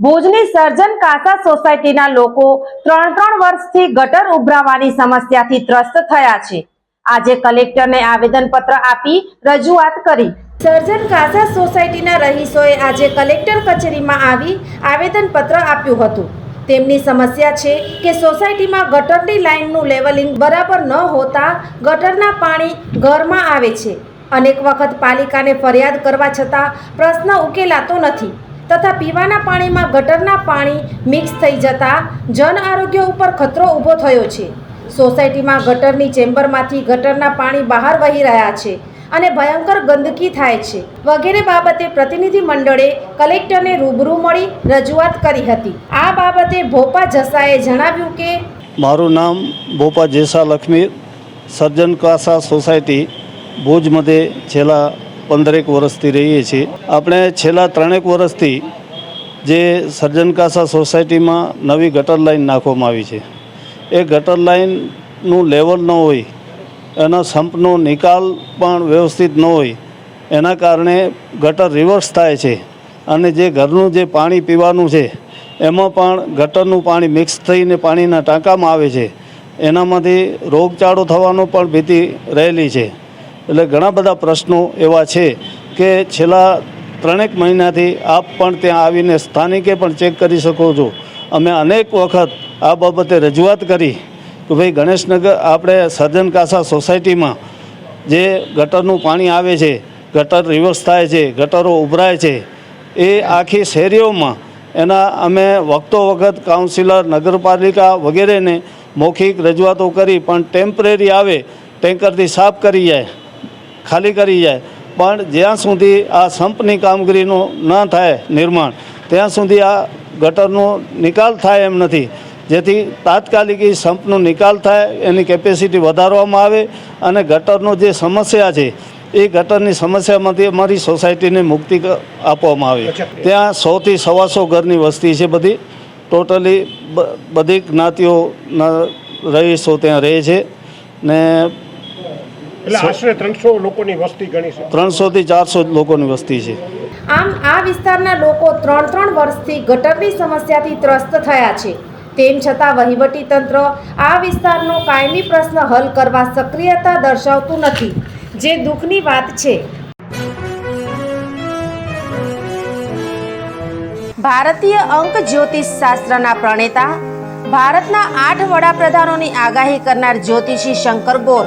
ભુજની સર્જન કાસા સોસાયટીના લોકો ત્રણ ત્રણ વર્ષથી ગટર ઉભરાવાની સમસ્યાથી ત્રસ્ત થયા છે. આજે કલેક્ટરને આવેદન પત્ર આપી રજૂઆત કરી. સર્જન કાસા સોસાયટીના રહીશોએ આજે કલેક્ટર કચેરીમાં આવી આવેદન પત્ર આપ્યું હતું. તેમની સમસ્યા છે કે સોસાયટીમાં ગટરની લાઇનનું લેવલિંગ બરાબર ન હોતા ગટરના પાણી ઘરમાં આવે છે. અનેક વખત પાલિકાને ફરિયાદ કરવા છતાં પ્રશ્ન ઉકેલાતો નથી. તથા પીવાના પાણીમાં ગટરના પાણી મિક્સ થઈ જતાં જન આરોગ્ય ઉપર ખતરો ઊભો થયો છે. સોસાયટીમાં ગટરની ચેમ્બરમાંથી ગટરના પાણી બહાર વહી રહ્યા છે અને ભયંકર ગંદકી થાય છે. વગેરે બાબતે પ્રતિનિધિ મંડળે કલેક્ટરને રૂબરૂ મળી રજૂઆત કરી હતી. આ બાબતે ભોપા જસાએ જણાવ્યું કે મારું નામ ભોપા જેસા લક્ષ્મી સર્જન કાસા સોસાયટી, ભુજ મધ્યે છેલ્લા પંદરેક વર્ષથી રહીએ છીએ. આપણે છેલ્લા ત્રણેક વર્ષથી જે સર્જનકાસા સોસાયટીમાં નવી ગટર લાઈન નાખવામાં આવી છે. એ ગટર લાઈનનું લેવલ ન હોય, એનો સંપનો નિકાલ પણ વ્યવસ્થિત ન હોય, એના કારણે ગટર રિવર્સ થાય છે અને જે ઘરનું જે પાણી પીવાનું છે, એમાં પણ ગટરનું પાણી મિક્સ થઈને પાણીના ટાંકામાં આવે છે. એનામાંથી રોગચાળો થવાનો પણ ભીતિ રહેલી છે. એટલે ઘણા બધા પ્રશ્નો એવા છે કે છેલ્લા ત્રણેક મહિનાથી આપ પણ ત્યાં આવીને સ્થાનિકે પણ ચેક કરી શકો છો. અમે અનેક વખત આ બાબતે રજૂઆત કરી કે ભાઈ ગણેશનગર આપણે સર્જન કાસા સોસાયટીમાં જે ગટરનું પાણી આવે છે, ગટર રિવર્સ થાય છે, ગટરો ઉભરાય છે, એ આખી શેરીઓમાં એના અમે વખતો વખત કાઉન્સિલર નગરપાલિકા વગેરેને મૌખિક રજૂઆતો કરી પણ ટેમ્પરરી આવે, ટેન્કરથી સાફ કરી જાય. ખાલી કરી જાય. પણ જ્યાં સુધી આ સંપની કામગીરીનું ન થાય નિર્માણ ત્યાં સુધી આ ગટરનો નિકાલ થાય એમ નથી. જેથી તાત્કાલિક એ સંપનો નિકાલ થાય એની કેપેસિટી વધારવામાં આવે અને ગટરનો જે સમસ્યા છે એ ગટરની સમસ્યામાંથી અમારી સોસાયટીને મુક્તિ આપવામાં આવે. ત્યાં સોથી સવાસો ઘરની વસ્તી છે બધી. ટોટલી બ- બધી જ્ઞાતિઓના રહીશો ત્યાં રહે છે. ને એટલે આશરે ત્રણસો લોકોની વસ્તી ગણી છે. ત્રણસોથી ચારસો લોકોની વસ્તી છે. આમ આ વિસ્તારના લોકો ત્રણ ત્રણ વર્ષથી ગટરની સમસ્યાથી ત્રસ્ત થયા છે. તેમ છતાં વહીવટી તંત્ર આ વિસ્તારનો કાયમી પ્રશ્ન હલ કરવા સક્રિયતા દર્શાવતું નથી. જે દુઃખની વાત છે. ભારતીય અંક જ્યોતિષ શાસ્ત્રના પ્રણેતા ભારતના આઠ વડાપ્રધાનોની આગાહી કરનાર જ્યોતિષી શંકર ગોર